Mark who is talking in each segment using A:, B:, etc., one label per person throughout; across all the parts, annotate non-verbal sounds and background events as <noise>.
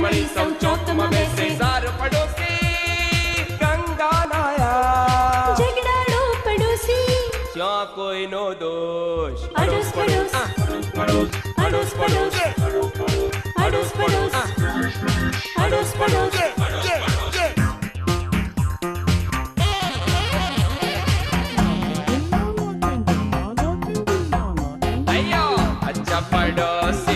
A: મળી સૌ ચોકમાં બેસે
B: સાર પડોશી ગંગા નાયા
C: ઝઘડાડો પડોશી
B: જ્યાં કોઈ નો દોષ
C: અડોસ પડોશ અડોસ પડોશ અડોસ
B: પડોશ
C: અડોસ
D: પડોશ પડોશી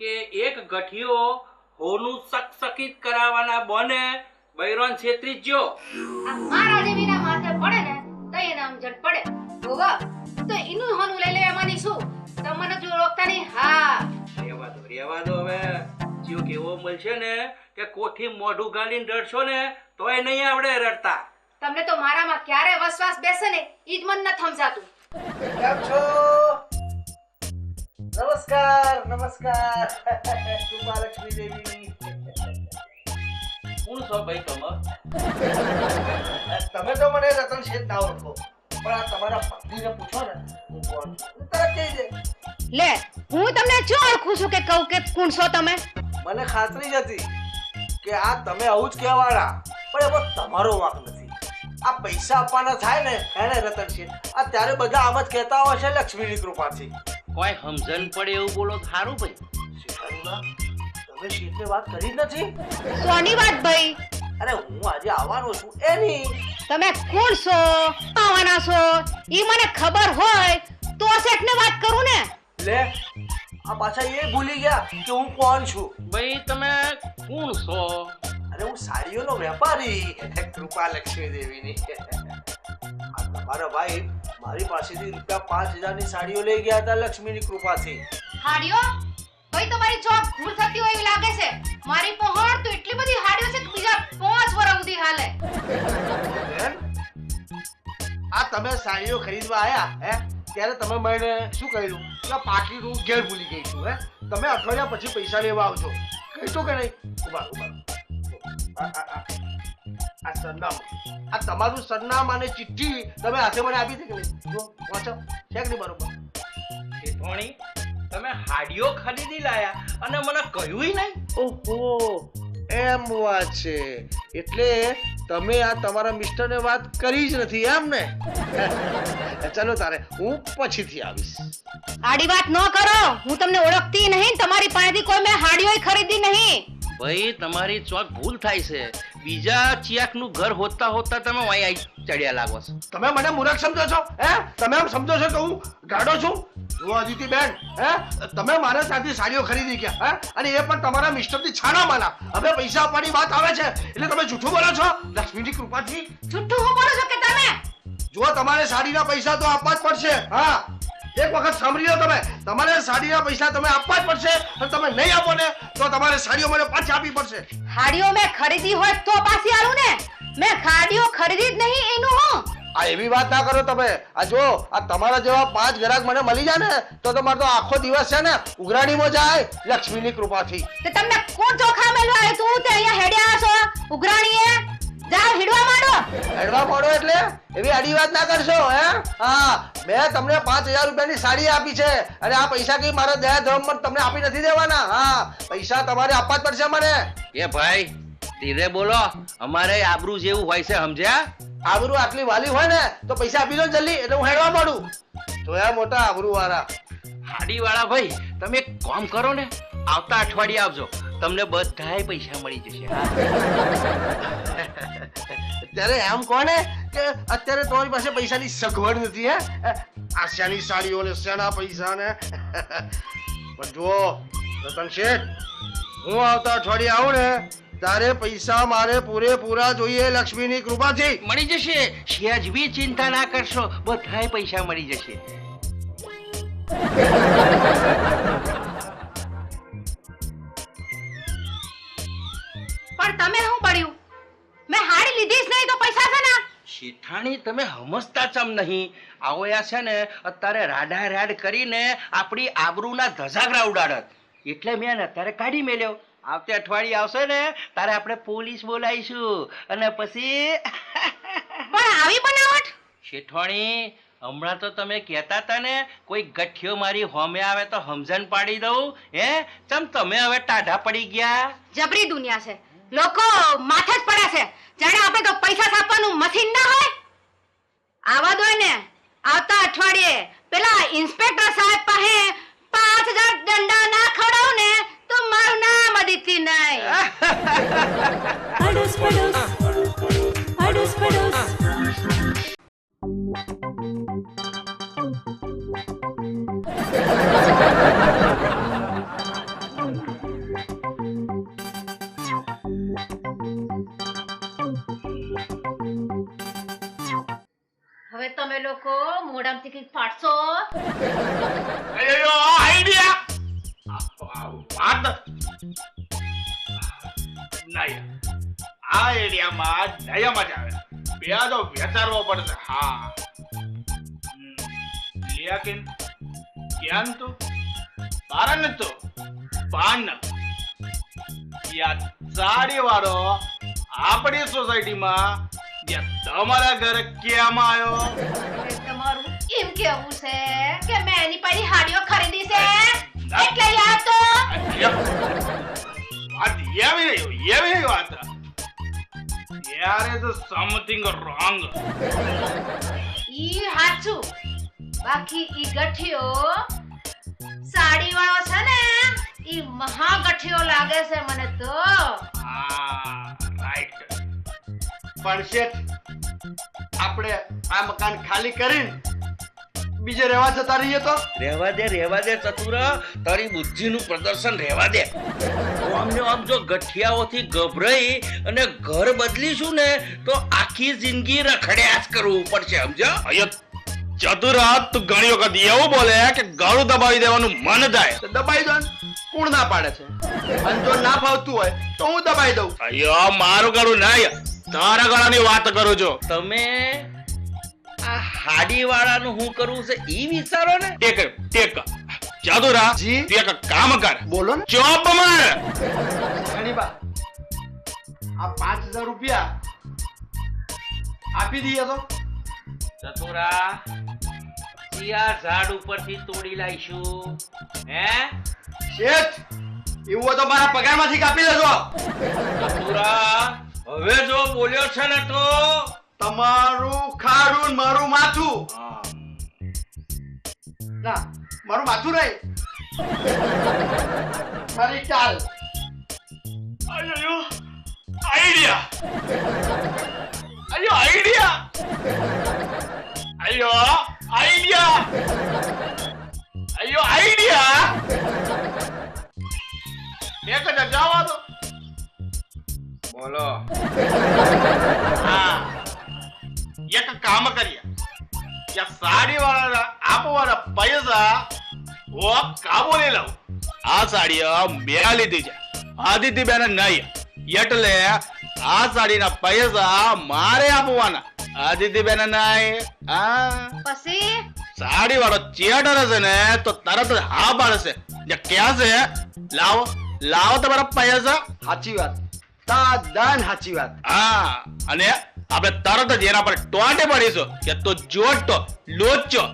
D: કે એક ગઠિયો હોનું સકસકિત કરાવવાના બને. બૈરોન છેત્રી જ જો.
E: આ મારા જેવીના માથે પડે ને તો એને સમજણ પડે. ભોગા તો એનું હોનું લઈ લે એમાંની શું તમને જો ઓળખતા નહીં હા.
D: રેવા દો રેવા દો હવે. જીવ કેવો મળશે ને કે કોઠી મોઢું ગાલીને રડશો ને તોય નહીં આવડે રડતા.
E: તમને તો મારામાં ક્યારે વસવાસ બેસે ને ઈ જ મન ન સમજાતું
F: કેમ છો? નમસ્કાર નમસ્કાર. કૃપાલક્ષ્મી દેવી
D: કોણ છો ભાઈ તમે?
F: તમે તો મને રતન શેઠ ના ઓળખો પણ આ તમારા પત્નીને પૂછો ને હું કોણ છું? તરત કહી દે.
E: લે હું તમને શું ઓળખું છું કે કહું કે કોણ છો તમે?
F: મને ખાતરી જ હતી કે આ તમે આવું જ કહેવાના પણ એમાં તમારો વાંક નથી. આ પૈસા આપવાના થાય ને એને રતન શેઠ. આ ત્યારે બધા આમ જ કહેતા હોય છે લક્ષ્મીની કૃપાથી.
D: કોઈ સમજણ પડે એવું બોલો તો સારું ભાઈ
F: તમે શેઠને વાત કરી નથી?
E: સોની વાત ભાઈ?
F: અરે હું આજે આવવાનો છું એની
E: તમે કોણ છો? આવવાના છો? ઈ મને ખબર હોય તો શેઠને વાત કરું ને.
F: લે આ પાછા એ ભૂલી ગયા કે હું કોણ છું.
D: ભાઈ તમે કોણ છો?
F: અરે હું સાડીઓનો વેપારી કૃપા લક્ષ્મી દેવીની. આ તમારા ભાઈ મારી પાસેથી રૂપિયા પાંચ હજારની સાડીઓ લઈ ગયા હતા લક્ષ્મીની કૃપાથી.
E: હાડીઓ? ભાઈ તમારી જોબ ભૂલ થતી હોય એવું લાગે છે. મારી પહોળ તો એટલી બધી હાડીઓ છે કે બીજા પાંચ વર્ષ સુધી હાલે.
F: આ તમે સાડીઓ ખરીદવા આયા હે? ત્યારે તમે મને શું કહ્યું કે પાકી રૂમ ઘેર ભૂલી ગઈ છું હે? તમે અઠવાડિયા પછી પૈસા લેવા આવજો. કહીશું કે નહીં? ઊભા ઊભા. આ- સરનામું. આ તમારું સરનામ અને ચિઠ્ઠી તમે હાથે મને આપી હતી કે નહીં? જો વાંચો. છે કે નહીં બરોબર?
D: શેઠવાણી તમે હાડીઓ ખરીદી લાયા અને મને કહ્યું નહીં?
F: ઓહો એમ વાત છે એટલે તમે આ તમારા મિસ્ટરને વાત કરી જ નથી એમ ને? <laughs> ચાલો તારે હું પછીથી આવીશ.
E: આડી વાત ન કરો. હું તમને ઓળખતી નહીં તમારી પાસેથી કોઈ મેં હાડીઓ ખરીદી નહીં.
D: ભાઈ તમારી ચોક ભૂલ થાય છે. બીજા ચિયાકનું ઘર હોતા હોતા તમે અહીં આવી ચડ્યા લાગો છો.
F: તમે મને મૂર્ખ સમજો છો? હે? તમે એમ સમજો છો કે હું ગાડો છું? જુઓ અદિતિ બેન હે? તમે મારા સાથે સાડીઓ ખરીદી ગયા હે? અને એ પણ તમારા મિસ્ટરથી છાના માના હવે પૈસા આપવાની વાત આવે છે એટલે તમે જૂઠું બોલો છો? લક્ષ્મીની કૃપાથી.
E: જુઠ્ઠું હું બોલો છો કે તમે?
F: જો તમારે સાડીના પૈસા તો આપવા જ પડશે. હા. એક વખત સાંભળી લો તમે. તમારે સાડીના પૈસા તમે આપવા જ પડશે. અને તમે નહીં આપો ને તો તમારે સાડીઓ મને પાછી આપવી પડશે.
E: સાડીઓ મેં ખરીદી હોય તો પાછી આવું ને. મેં સાડીઓ ખરીદી જ નહીં એનું હું.
F: આ એવી વાત ના કરો તમે. આ જો આ તમારા જેવા પાંચ ગ્રાહક મને મળી જાય ને તો તમારો તો આખો દિવસ છે ને ઉઘરાણીમાં જાય લક્ષ્મીની કૃપાથી.
E: તે તમને કોણ ચોખા મેલવા આવ્યું? તું તે અહીંયા હેડ્યા છો ઉઘરાણીએ. જાઓ હિડવા માંડો.
F: એડવા પડો એટલે? એવી આડી વાત ના કરશો હે? હા મેં તમને પાંચ હજાર રૂપિયાની સાડી આપી છે. અને આ પૈસા કઈ મારા દયા ધર્મ પર તમને આપી નથી દેવાના? હા પૈસા તમારે આપવા જ પડશે મને.
D: એ ભાઈ ધીરે બોલો. અમારે આબરૂ જેવું હોય છે સમજ્યા?
F: આબરૂ આટલી વાલી હોય ને તો પૈસા આપી દો જલ્દી એટલે હું હેડવા પડું જોયા મોટા આબરૂ વાળા
D: હાડી વાળા ભાઈ તમે એક કામ કરો ને આવતા અઠવાડિયે આવજો. તમને બધાય પૈસા મળી જશે.
F: અત્યારે એમ કોને કે અત્યારે તમારી પાસે પૈસાની સગવડ નથી હે? આશિયાની સાડીઓ ને શેના પૈસા ને? પણ જુઓ રતન શેઠ હું આવતા અઠવાડિયે આવું ને તારે પૈસા મારે પૂરેપૂરા જોઈએ લક્ષ્મીની કૃપાથી.
D: મળી જશે. બી ચિંતા ના કરશો. બધાય પૈસા મળી જશે.
E: પણ તમે શું પડ્યું? મેં હાડી લીધી જ નહીં તો પૈસા છે ને.
D: શેઠાણી તમે સમજતા ચમ નહીં. આવો યા છે ને અત્યારે રાડા રાડ કરીને આપણી આબરૂના ધજાગરા ઉડાડત. એટલે મેં ને અત્યારે કાઢી મેલ્યો. આવતે અઠવાડિયે આવશે ને તારે આપણે પોલીસ બોલાવીશું. અને પછી
E: પણ આવી બનાવટ?
D: શેઠવાણી હમણાં તો તમે કહેતા હતા ને કોઈ ગઠિયો મારી હોમે આવે તો હમઝન પાડી દઉં હે? ચમ તમે હવે ટાઢા પડી ગયા?
E: જબરી દુનિયા છે. લોકો માથે જ પડે છે. જાણે આપણે તો પૈસા છાપવાનું મશીન ના હોય? આવા દો ને આવતા અઠવાડિયે પેલા ઇન્સ્પેક્ટર સાહેબ પાસે પાંચ હજાર દંડા ના ખવડાવ ને તો મારું નામ અદિતિ નહીં. <laughs>
C: અડોસ પડોસ
E: હવે તમે લોકો મોઢામાંથી કંઈક ફાટશો
B: આ એરિયામાં દયામાં જ આવે. વેચારવો પડશે. હા. લિયાકિન તું? તો પાન યા સાડી વાળો આપણી સોસાયટીમાં યા તમારા ઘરે કેમ આવ્યો
E: કેમ તમારું એમ કેવું છે કે મેં એની પાડી હાડીઓ ખરીદી છે એટલે યાદ તો
B: વાત એવી એવી વાત યાર તો સમથિંગ રોંગ
E: ઈ હાચું બાકી ઈ ગઠિયો સાડી વાળો છે ને ઈ મહા ગઠિયો લાગે છે મને તો.
B: હા રાઈટ
F: પણ શેઠ આપણે આ મકાન ખાલી કરીને બીજે રહેવા જતા રહીએ તો?
D: રહેવા દે રહેવા દે ચતુર તારી બુદ્ધિનું પ્રદર્શન રહેવા દે. અમને આમ જો ગઠિયાઓથી ગભરાઈ અને ઘર બદલીશું ને તો આખી જિંદગી રખડ્યા જ કરવું પડશે સમજો
B: અહીંયા ચતુરાત તું ઘણી વખત એવું બોલે કે ગળું દબાવી દેવાનું મન થાય
F: તો દબાઈ દો. કોણ ના પાડે છે? અને જો ના ફાવતું હોય તો હું દબાઈ દઉં.
B: અયો મારું ગળું ના તારા ગળાની વાત કરું છો.
D: તમે આ હાડી વાળાનું હું કરવું છે ઈ વિચારો ને.
B: ટેક ટેક. જાદુરા
F: જી?
B: તું એક કામ કર.
F: બોલો ને.
B: ચોપ માર.
F: શનિબા આ પાંચ હજાર રૂપિયા આપી દઈએ તો.
D: ચતુરા આ ઝાડ ઉપરથી તોડી લાઈશું. હે?
F: શેઠ એવું તો મારા પગારમાંથી કાપી લેજો.
D: કપૂરા હવે જો બોલ્યો છે ને તો?
F: તમારું ખારું મારું માથું. ના મારું માથું નહીં. મારી ચાલ.
B: આઈડિયા. અયો આઈડિયા. બોલો. હા. એક કામ કરીએ. કે સાડી વાળા આપવાના પૈસા હું કાબુ લઈ લઉં. આ સાડી મેં લીધી છે. આદિત્ય બેન નહીં. એટલે આ સાડીના પૈસા મારે આપવાના. આદિત્ય બેન નહીં. હા.
E: પછી?
B: સાડી વાળો ચેટર હશે ને તો તરત હા પાડશે. જે ક્યાં છે લાવો લાવો તમારા પૈસા.
F: સાચી વાત. તાદાન સાચી વાત.
B: હા અને આપણે તરત જ એના પર ટોટે પડીશું કે તો જોટો લોચો.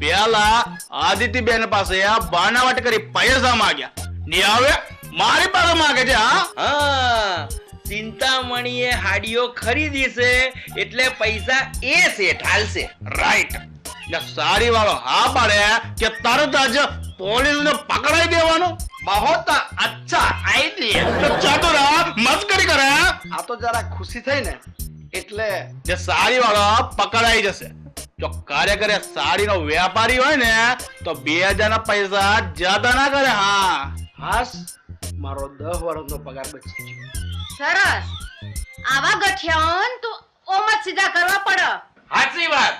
B: પેલા આદિત્ય બેન પાસે આ બાણાવટ કરી પૈસા માંગ્યા. ને હવે મારી પાસે માંગે છે હા?
D: ચિંતામણીએ હાડીઓ ખરીદી છે એટલે પૈસા એ છે ઠાલશે
B: રાઈટ ને સારી વાળો હા પાડે કે તરત જ પોલીસ ને પકડાઈ દેવાનું?
F: બહોત અચ્છા આઈડિયા.
B: ચતુરા મસ્કરી કરે
F: આ તો જરા ખુશી થઈ ને એટલે
B: જે સાડી વાળો પકડાઈ જશે. જો કાર્યકરે સાડીનો વેપારી હોય ને તો બે હજાર ના પૈસા જ્યાદા ના કરે હા.
F: હાસ મારો દહ વર્ષનો પગાર બચી ગયો.
E: સરસ. આવા ગઠિયાઓન તો ઓમ સીધા કરવા પડે.
G: સાચી વાત.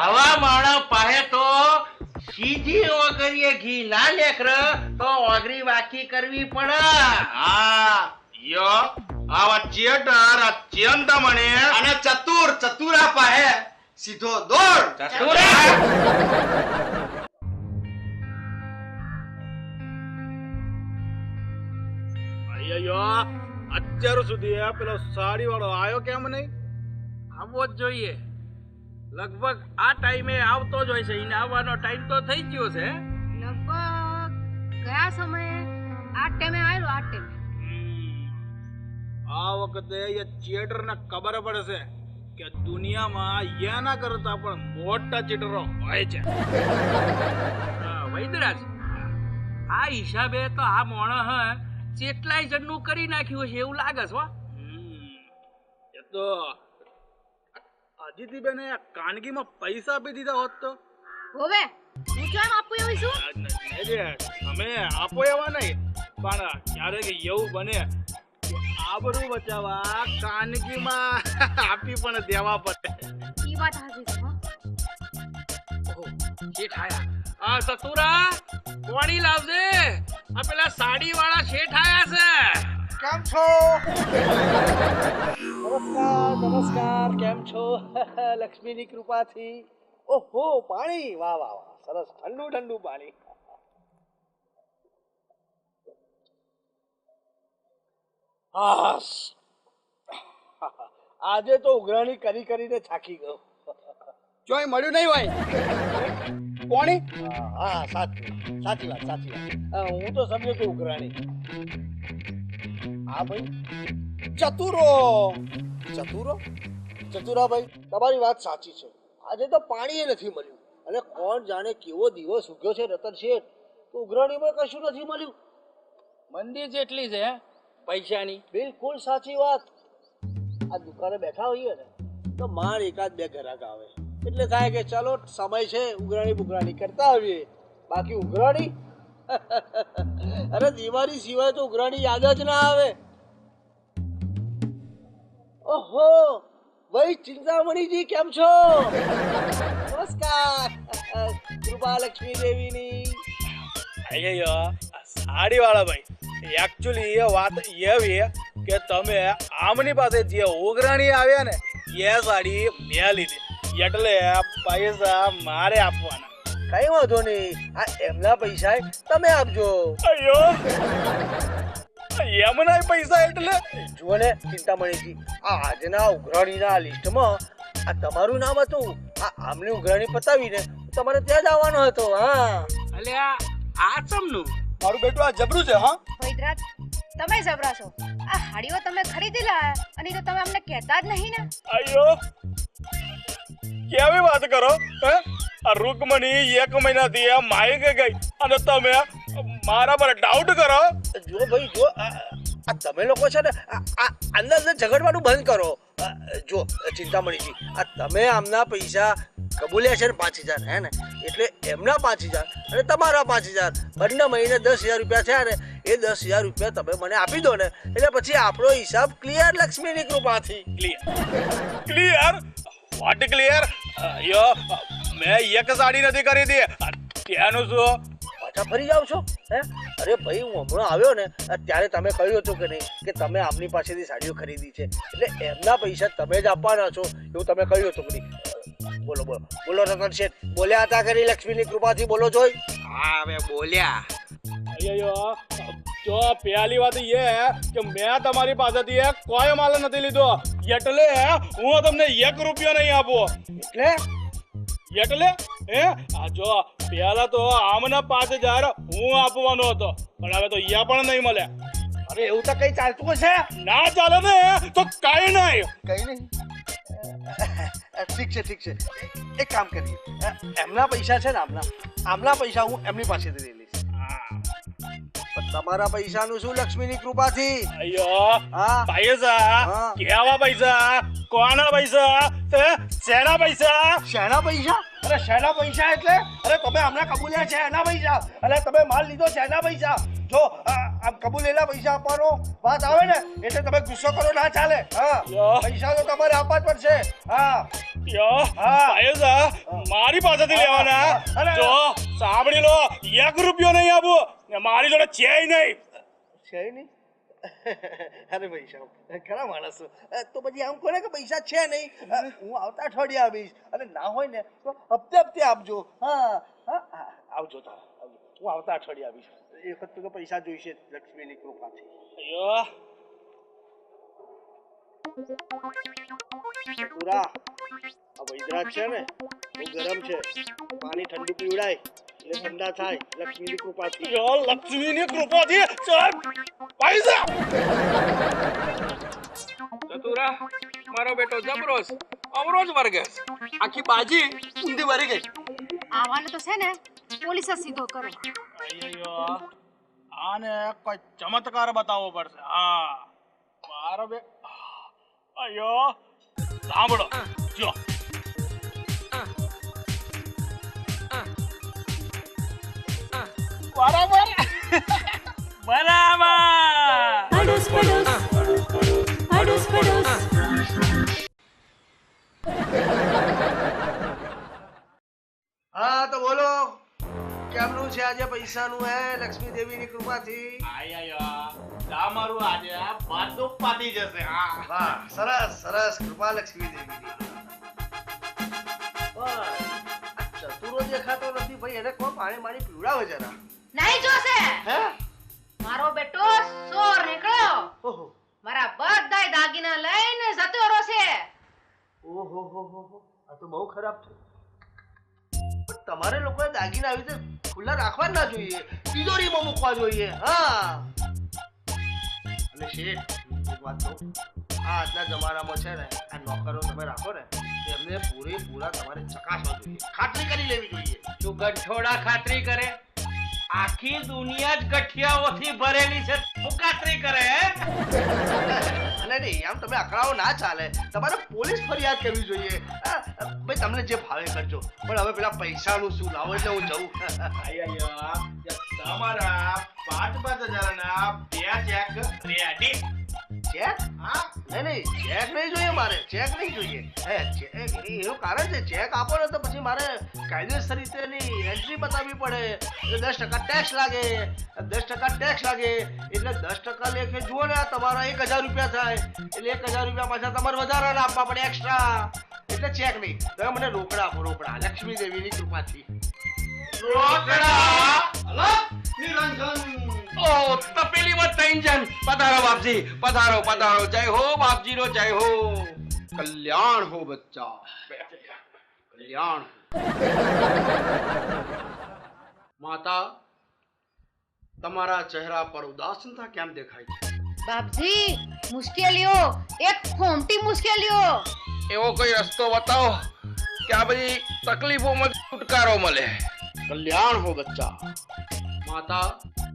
G: આવા માણસ પાસે સીધી ઓગરીએ ઘી ના લેખર તો ઓગરી વાકી કરવી પડે.
H: હા યો આવા ચેટર અત્યંત મને
F: અને ચતુર ચતુરા પાહે સીધો દોડ.
H: ચતુરા. અયો અત્યાર સુધી પેલો સાડી વાળો આવ્યો કેમ નહીં?
G: આવવો જ જોઈએ. લગભગ આ ટાઈમે આવતો જ હોય છે. એને આવવાનો ટાઈમ તો થઈ ગયો છે.
E: લગભગ ગયા સમયે? આ ટાઈમે આવ્યો આ ટાઈમે?
H: આ વખતે એ ચેટર ને ખબર પડશે કે દુનિયામાં એના કરતા પણ મોટા ચીટરો હોય છે.
G: હા, વૈદરાજ આ હિસાબે તો આ મોણસ જેટલાય જણનું કરી નાખ્યું છે એવું લાગે છે હો.
H: એ તો અદિતિ બેને કાનગીમાં પૈસા આપી દીધા હોત તો?
E: હોવે હું કેમ આપું એવું છું?
H: તમે આપો એવા નહીં પણ ક્યારેક એવું બને આબરૂ બચાવવા કાનગીમાં <laughs> આપી પણ દેવા પડે.
E: ઈ વાત હાજી છે હો.
G: આ સતુરા કોણી લાવજે. આ પેલા સાડી વાળા શેઠ આયા છે.
F: કેમ છો? નમસ્કાર કેમ છો? <laughs> લક્ષ્મીની કૃપાથી. ઓહો પાણી. વાહ વાહ વાહ. સરસ. ઠંડુ ઠંડુ પાણી. <laughs> આજે તો ઉઘરાણી કરી કરીને થાકી ગયો. <laughs>
I: ચોય મળ્યું નહીં હોય. કોણી
F: હા, સાચી. સાચી વાત સાચી વાત. હું તો સમજ્યો કે ઉઘરાણી. હા ભાઈ.
I: ચતુરો.
F: ચતુરો? ચતુરાભાઈ તમારી વાત સાચી છે. આજે તો પાણી નથી મળ્યું. અને કોણ જાણે કેવો દિવસ ઉગ્યો છે રતન શેઠ? તો ઉઘરાણીમાં કશું નથી મળ્યું.
G: મંદી જેટલી છે પૈસાની.
F: બિલકુલ સાચી વાત. આ દુકાને બેઠા હોઈએ ને તો માર એકાદ બે ગ્રાહક આવે. એટલે થાય કે ચલો સમય છે ઉઘરાણી બુઘરાણી કરતા આવીએ. બાકી ઉઘરાણી? <laughs> અરે દિવાળી સિવાય તો ઉઘરાણી યાદ જ ના આવે. ઓહો ભાઈ ચિંતામણીજી કેમ છો? નમસ્કાર. કૃપા લક્ષ્મી દેવીની.
H: અయ్యయ్యో સાડી વાળા ભાઈ. એકચ્યુઅલી એ વાત એવી કે તમે આમની પાસે જે ઓગરાણી આવ્યા ને એ સાડી મેં લીધી. એટલે પૈસા મારે આપવાના.
F: કઈ વાંધો નહીં. આ એમના પૈસા તમે આપજો.
H: અયો એમના પૈસા એટલે.
F: જુઓ ને ચિંતામણીજી આ આજના ઉઘરાણીના લિસ્ટમાં આ તમારું નામ હતું. આ આમની ઉઘરાણી પતાવીને તમારે ત્યાં જ આવવાનો હતો હા.
G: એટલે આ ચમનું?
I: મારું બેટું આ જબરું છે હા.
E: વૈદરાજ તમે જબરા છો આ હાડીઓ તમે ખરીદી લાયા અને તો તમે અમને કહેતા જ નહીં ને.
H: અయ్యో કેવી વાત કરો હે? આ રૂકમણી એક મહિનાથી આ માયકે ગઈ. અને તમે મારા પર ડાઉટ કરો.
F: જો ભાઈ જો આ તમે લોકો છે ને અંદર અંદર ઝઘડવાનું બંધ કરો. જો ચિંતામણીજી આ તમે આમના પૈસા કબૂલ્યા છે ને પાંચ હજાર હે ને? એટલે એમના પાંચ હજાર અને તમારા પાંચ હજાર. બંને મહિને દસ હજાર રૂપિયા થયા ને એ દસ હજાર રૂપિયા તમે મને આપી દો ને એટલે પછી આપણો હિસાબ ક્લિયર લક્ષ્મીની કૃપાથી.
H: ક્લિયર ક્લિયર વોટ ક્લિયર યો મેં એક સાડી નથી ખરીદી. ત્યાંનું શું?
F: પાછા ફરી જાવ છો? હે? અરે ભાઈ હું હમણાં આવ્યો ને ત્યારે તમે કહ્યું હતું કે નહીં કે તમે આપની પાસેથી સાડીઓ ખરીદી છે. એટલે એમના પૈસા તમે જ આપવાના છો એવું તમે કહ્યું હતું કે બોલો બોલો. બોલો રતન શેઠ બોલ્યા હતા કરી લક્ષ્મીની કૃપાથી? બોલો જોઈ.
G: હા અમે બોલ્યા.
H: અયો જો પહેલી વાત એ કે મેં તમારી પાસેથી કોઈ માલ નથી લીધો. એટલે હું તમને એક રૂપિયો નહીં આપો.
F: એટલે?
H: એટલે હે? આ જો પહેલા તો આમના પાંચ હજાર હું આપવાનો હતો પણ હવે તો અહીંયા પણ નહીં મળે.
F: અરે એવું તો કઈ ચાલતું હશે?
H: ના ચાલે ને તો કઈ નહીં.
F: કઈ નહીં. ઠીક છે ઠીક છે. એક કામ કરીએ. એમના પૈસા છે ને આમના. આમના પૈસા હું એમની પાસેથી લઈ તમારા પૈસાનું શું લક્ષ્મીની કૃપાથી?
H: થી
F: હા?
H: પૈસા? કેવા પૈસા? કોના પૈસા? શેના પૈસા?
F: શેના પૈસા? અરે શેના પૈસા એટલે? અરે તમે હમણાં કબૂલ્યા છે એના પૈસા? અરે તમે માલ લીધો છે એના પૈસા? જો આમ કબૂલેલા પૈસા આપવાનો વાત આવે ને એટલે તમે ગુસ્સો કરો ના ચાલે. હા. પૈસા તો તમારે આપવા જ પડશે. હા.
H: યો
F: હા.
H: મારી પાસેથી લેવાના. જો સાંભળી લો એક રૂપિયો નહીં આપું. ને મારી જોડે છે નહીં.
F: છે નહીં? <laughs> અરે પૈસા ખરા માણસો. તો પછી આમ કોને કે પૈસા છે નહીં? હું આવતા અઠવાડિયે આવીશ. અને ના હોય ને તો હપ્તે હપ્તે આપજો. હા હા હા, આવજો તાર હું આવતા અઠવાડિયે આવીશ. એ વખત તો પૈસા જોઈશે લક્ષ્મીની કૃપાથી.
H: અયો.
F: પૂરા આ વૈદરાજ છે ને બહુ ગરમ છે. પાણી ઠંડુ પીવડાય. એટલે ધંધા થાય લક્ષ્મીની કૃપાથી
H: લક્ષ્મીની કૃપાથી સાહેબ પૈસા!
D: ચતુરા મારો બેટો જબરોસ અવરોજ વર્ગે આખી બાજી ઊંધી વરી ગઈ.
E: આવાને તો છે ને પોલીસ સીધો કરો.
H: અય્યો આને કોઈ ચમત્કાર બતાવવો પડશે. હા મારો બે અયો સાંભળો જો. બરાબર? બરાબર.
C: અડોસ પડોસ. અડોસ પડોસ.
F: હા તો બોલો. કેમનું છે આજે પૈસાનું હે? લક્ષ્મી દેવીની કૃપાથી?
B: તમારું આજે બધું પાટી જશે. હા.
F: વાહ સરસ સરસ. કૃપા લક્ષ્મી આ ચતુરો દેખાતો નથી ભાઈ. એને કોણ પાણી માણી પીવડાવે જરા
E: નહીં જોશે.
F: હે?
E: મારો બેટો ચોર નીકળ્યો.
F: ઓહો.
E: મારા બધાય દાગીના લઈને જતો રહેશે.
F: ઓહો હો હો હો. આ તો બહુ ખરાબ છે પણ તમારે લોકોએ દાગીના આવી રીતે ખુલ્લા રાખવા જ ના જોઈએ. તિજોરીમાં મૂકવા જોઈએ. હા. અને શેઠ એક વાત કહું. આ આજના જમાનામાં છે ને આ નોકરો તમે રાખો ને એમને પૂરેપૂરા તમારે ચકાસવા જોઈએ. ખાતરી કરી લેવી જોઈએ.
D: જો ગઠોડા ખાતરી કરે. આખી દુનિયા જ ગઠિયાઓથી ભરેલી છે. મુકાતરી કરે
F: અને નહીં આમ તમે અકળાવો ના ચાલે. તમારે પોલીસ ફરિયાદ કરવી જોઈએ. ભાઈ તમને જે ભાવે કરજો. પણ હવે પેલા પૈસાનું શું લાવો એટલે હું જઉં.
B: તમારા પાંચ પાંચ હજારના બે ચેક રેડી
F: ચેક?
B: હા?
F: નહીં ચેક નહીં જોઈએ મારે, ચેક નહીં જોઈએ. એનું કારણ છે, ચેક આપો ને તો પછી મારે કાયદેસર રીતે એન્ટ્રી બતાવવી પડે. દસ ટકા ટેક્સ લાગે, દસ ટકા ટેક્સ લાગે. એટલે દસ ટકા લેખે જુઓ ને તમારા એક હજાર રૂપિયા થાય. એટલે એક હજાર રૂપિયા પાછા તમારે વધારાના આપવા પડે એક્સ્ટ્રા એટલે ચેક નહીં. તમે મને રોકડા આપો, રોકડા. લક્ષ્મી દેવીની કૃપાથી.
B: રોકડા?
D: ઓ તપેલીમાં ત્રણ પધારો બાપજી પધારો પધારો. જય હો બાપજીનો જય હો.
J: કલ્યાણ હો બચ્ચા. કલ્યાણ માતા તમારા ચહેરા પર ઉદાસીનતા કેમ દેખાય છે?
E: બાપજી મુશ્કેલીઓ એક ખોમટી મુશ્કેલીઓ.
D: એવો કોઈ રસ્તો બતાવો કે આ બધી તકલીફો તકલીફોમાં છુટકારો મળે.
J: કલ્યાણ હો બચ્ચા. માતા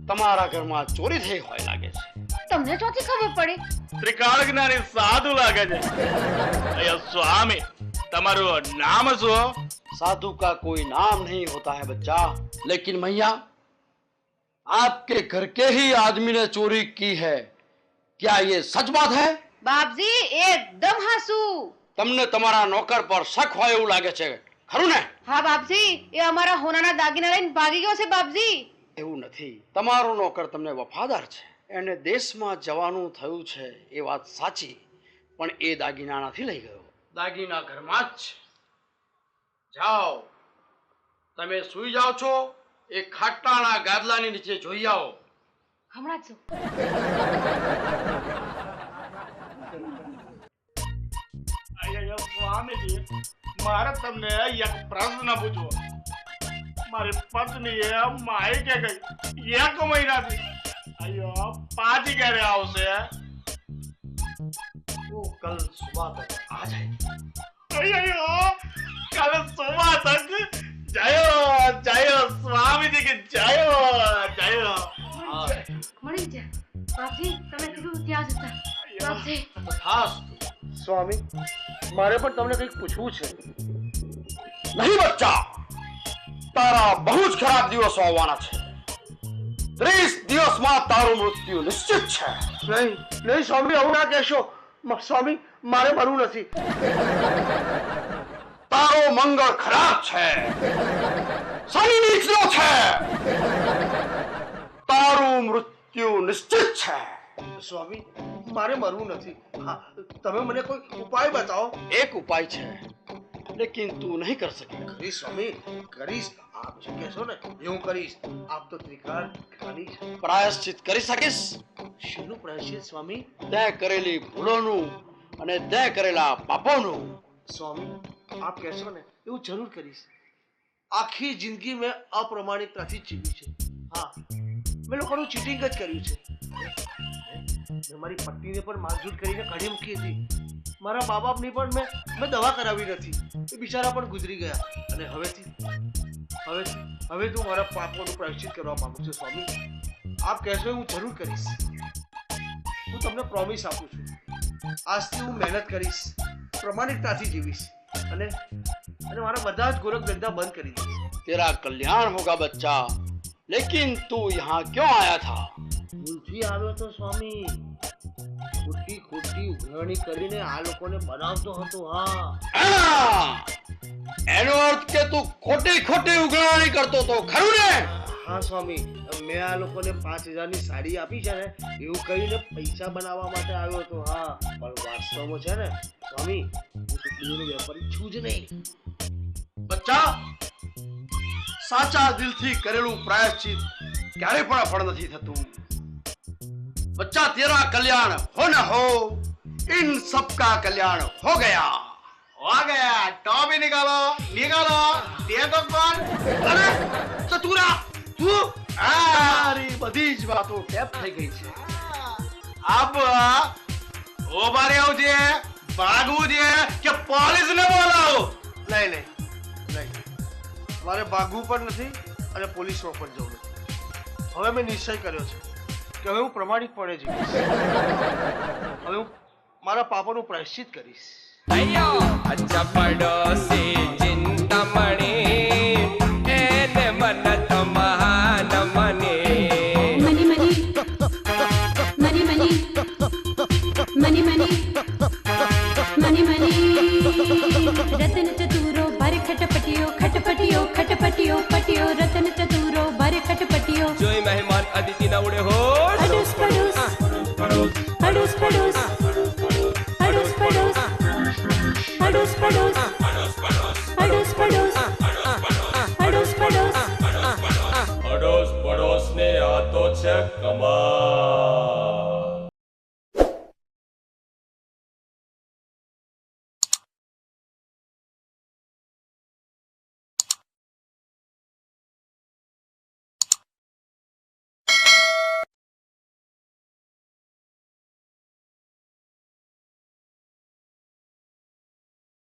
J: તમારા ઘરમાં ચોરી થઈ હોય લાગે છે
E: તમને ચોથી ખબર પડી
B: ત્રિકાળ જ્ઞાની સાધુ લાગે છે અહીંયા સ્વામી તમારું નામ શું
J: साधु का कोई नाम नहीं होता है बच्चा लेकिन मैया आपके घर के ही आदमी ने चोरी की है क्या ये सच बात है
E: બાપજી એકદમ હાસુ
J: તમને તમારા નોકર પર શક હોય એવું લાગે છે ખરું ને
E: હા બાપજી એ અમારા હોનાના દાગીના લઈને ભાગી ગયો છે બાપજી
J: એવું નથી. તમારો નોકર તમને વફાદાર છે. એને દેશમાં જવાનું થયું છે એ વાત સાચી પણ એ દાગીના નથી લઈ ગયો. દાગીના ઘરમાં જ છે. જાઓ. તમે સુઈ જાઓ છો એ ખાટલાના ગાદલાની નીચે જોઈ આવો.
E: હમણાં જ
B: સ્વામીજી મારે તમને એક પ્રશ્ન પૂછવો મારી પત્ની એ માયકે ગઈ એક મહિનાથી. અયો પાછી ક્યારે આવશે?
J: वो कल सुबह तक आ जाएगी
B: अयो कल सुबह तक जायो जायो स्वामी जी के जायो
E: जायो જા. બાપજી તમે કીધું ત્યાં જતા.
F: સ્વામી મારે પણ તમને કંઈક પૂછવું છે.
J: નહીં બચ્ચા. તારા બહુ જ ખરાબ દિવસો આવવાના છે. ત્રીસ દિવસમાં તારું મૃત્યુ નિશ્ચિત છે.
F: નહીં નહીં સ્વામી આવું ના કહેશો. સ્વામી મારે મરવું નથી.
J: તારો મંગળ ખરાબ છે. શનિ નીચલો છે. તારું મૃત્યુ નિશ્ચિત છે.
F: સ્વામી મારે મરવું નથી. હા તમે મને કોઈ ઉપાય બતાવો?
J: એક ઉપાય છે. લેકિન તું નહીં કરી શકે
F: કરીશ સ્વામી કરીશ આપ જે કહેશો ને એ હું કરીશ આપ તો ત્રિકાળ ખાલી
J: પ્રાયશ્ચિત કરી શકીશ
F: શેનું પ્રાયશ્ચિત સ્વામી
J: તે કરેલી ભૂલોનું અને તે કરેલા પાપોનું
F: સ્વામી આપ કહેશો ને એવું જરૂર કરીશ આખી જિંદગી મેં અપ્રમાણિકતાથી જીવી છે હા મેં લોકોનું ચીટિંગ જ કર્યું છે મેં મારી પત્નીને પણ મારઝૂડ કરીને કાઢી મૂકી હતી મારા મા બાપની પણ મેં મેં દવા કરાવી નથી. એ બિચારા પણ ગુજરી ગયા. અને હવેથી હવે હવે તું મારા પાપોનું પ્રાયશ્ચિત કરવા માંગુ છું સ્વામી. આપ કહેશો હું જરૂર કરીશ. હું તમને પ્રોમિસ આપું છું. આજથી હું મહેનત કરીશ પ્રમાણિકતાથી જીવીશ. અને અને મારા બધા જ ગોરખ ધંધા બંધ કરી દઈશ.
J: તેરા કલ્યાણ હોગા બચ્ચા લેકિન તું યહાં ક્યો આયા થા
F: ભૂલથી આવ્યો તો સ્વામી. ખોટી ખોટી ઉઘરાણી કરીને આ લોકોને બનાવતો હતો હા!
J: એનો અર્થ કે તું ખોટી ખોટી ઉઘરાણી કરતો તો ખરું ને?
F: હા સ્વામી. મેં આ લોકોને પાંચ હજારની સાડી આપી છે ને એવું કહીને પૈસા બનાવવા માટે આવ્યો હતો હા. પણ વાસ્તવમાં છે ને સ્વામી હું તો વેપારી છું જ નહીં.
J: બચ્ચા સાચા દિલથી કરેલું પ્રાયશ્ચિત ક્યારે પણ અફળ નથી થતું. બચ્ચા તેરા કલ્યાણ હો ન હો इन सबका कल्याण हो गया
B: હો ગયા તો ભી નિકાલો નિકાલો તે તો કોણ
J: અરે ચતુરા તું
B: હા
J: તારી બધી જ વાતો ટેપ થઈ ગઈ છે
B: આપ ઉભા રહેવું છે ભાગવું છે કે પોલીસ ને બોલાવો
F: નહીં નહીં નહીં મારે ભાગવું પણ નથી અને પોલીસમાં પણ જવું નથી હવે મેં નિશ્ચય કર્યો છે કે હવે હું પ્રમાણિકપણે જીવીશ. હવે હું મારા પાપાનું પ્રાયશ્ચિત કરીશ.
A: અચ્છા પડોશી ચિંતામણી.